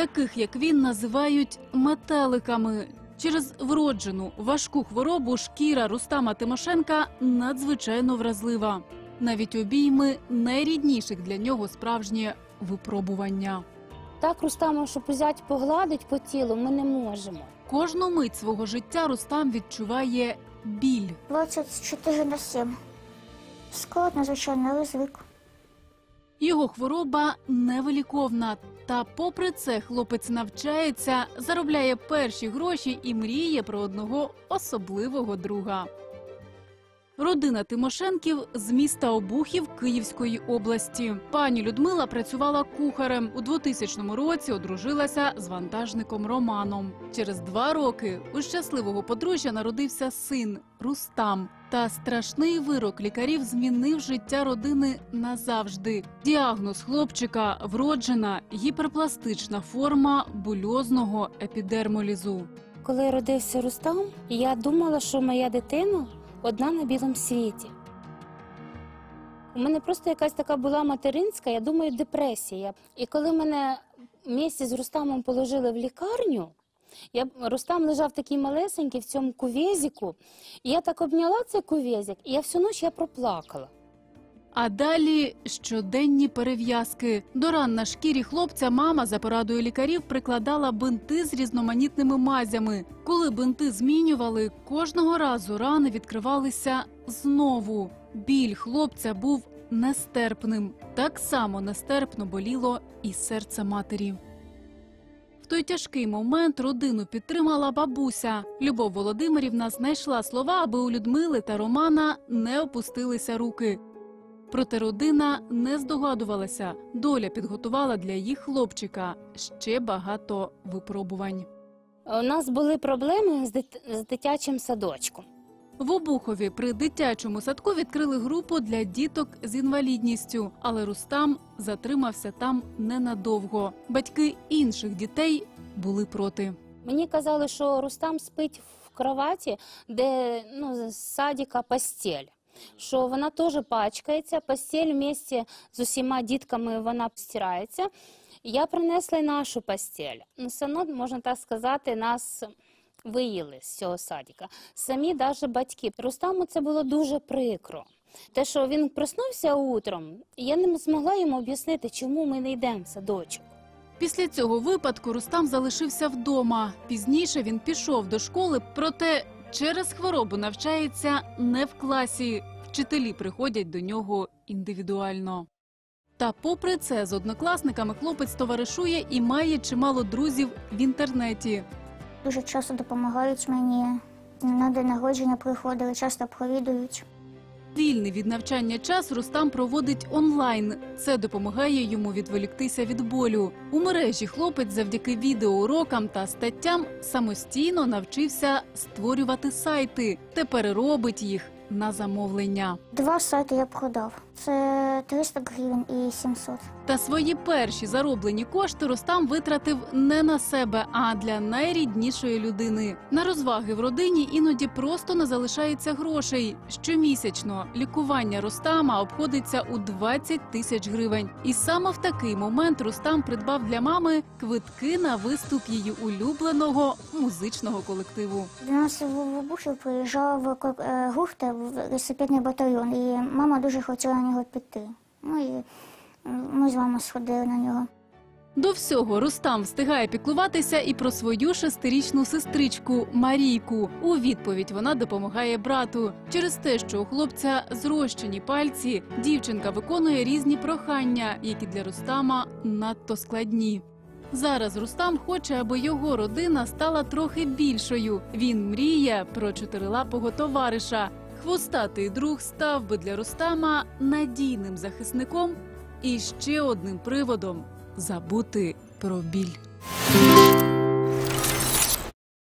Таких як він називають метеликами. Через вроджену важку хворобу шкіра Рустама Тимошенка надзвичайно вразлива. Навіть обійми найрідніших для нього справжнє випробування. Так Рустама, щоб взяти погладить по тілу, ми не можемо. Кожну мить свого життя Рустам відчуває біль. 24 на 7. Складно, звичайно, але звик. Його хвороба невиліковна. Та, попри це, хлопець навчається, заробляє перші гроші і мріє про одного особливого друга. Родина Тимошенків з міста Обухів Київської області. Пані Людмила працювала кухарем. У 2000 році одружилася з вантажником Романом. Через два роки у щасливого подружжя народився син Рустам. Та страшний вирок лікарів змінив життя родини назавжди. Діагноз хлопчика вроджена гіперпластична форма бульозного епідермолізу. Коли родився Рустам, я думала, що моя дитина одна на білому світі. У мене просто якась така була материнська, я думаю, депресія. І коли мене місці з Рустамом положили в лікарню, я, Рустам лежав такий малесенький в цьому кувезіку, і я так обняла цей кувезик, і я всю ніч я проплакала. А далі щоденні перев'язки. До ран на шкірі хлопця мама за порадою лікарів прикладала бинти з різноманітними мазями. Коли бинти змінювали, кожного разу рани відкривалися знову. Біль хлопця був нестерпним. Так само нестерпно боліло і серце матері. В той тяжкий момент родину підтримала бабуся. Любов Володимирівна знайшла слова, аби у Людмили та Романа не опустилися руки. Проте родина не здогадувалася. Доля підготувала для їх хлопчика ще багато випробувань. У нас були проблеми з, дит... з дитячим садочком. В Обухові при дитячому садку відкрили групу для діток з інвалідністю, але Рустам затримався там ненадовго. Батьки інших дітей були проти. Мені казали, що Рустам спить в кроваті, де ну, з садика постель. Що вона теж пачкається, постель вместе з усіма дітками вона стирається. Я принесла й нашу постель. Ну, все одно, можна так сказати, нас виїли з цього садика. Самі навіть батьки. Рустаму це було дуже прикро. Те, що він проснувся утром, я не змогла йому об'яснити, чому ми не йдемо в садочок. Після цього випадку Рустам залишився вдома. Пізніше він пішов до школи, проте через хворобу навчається не в класі. Вчителі приходять до нього індивідуально. Та попри це з однокласниками хлопець товаришує і має чимало друзів в інтернеті. Дуже часто допомагають мені. На день народження приходили, часто провідують. Вільний від навчання час Рустам проводить онлайн. Це допомагає йому відволіктися від болю. У мережі хлопець завдяки відеоурокам та статтям самостійно навчився створювати сайти. Тепер робить їх на замовлення. Два сайти я продав. Це 300 гривень і 700. Та свої перші зароблені кошти Рустам витратив не на себе, а для найріднішої людини. На розваги в родині іноді просто не залишається грошей. Щомісячно лікування Рустама обходиться у 20 тисяч гривень. І саме в такий момент Рустам придбав для мами квитки на виступ її улюбленого музичного колективу. До нас в Обухів приїжджав е, гурт в велосипедний батальйон, і мама дуже хотіла на нього піти. Ну і ми з мамою сходили на нього. До всього Рустам встигає піклуватися і про свою шестирічну сестричку Марійку. У відповідь вона допомагає брату. Через те, що у хлопця зрощені пальці, дівчинка виконує різні прохання, які для Рустама надто складні. Зараз Рустам хоче, аби його родина стала трохи більшою. Він мріє про чотирилапого товариша. Хвостатий друг став би для Рустама надійним захисником і ще одним приводом забути про біль.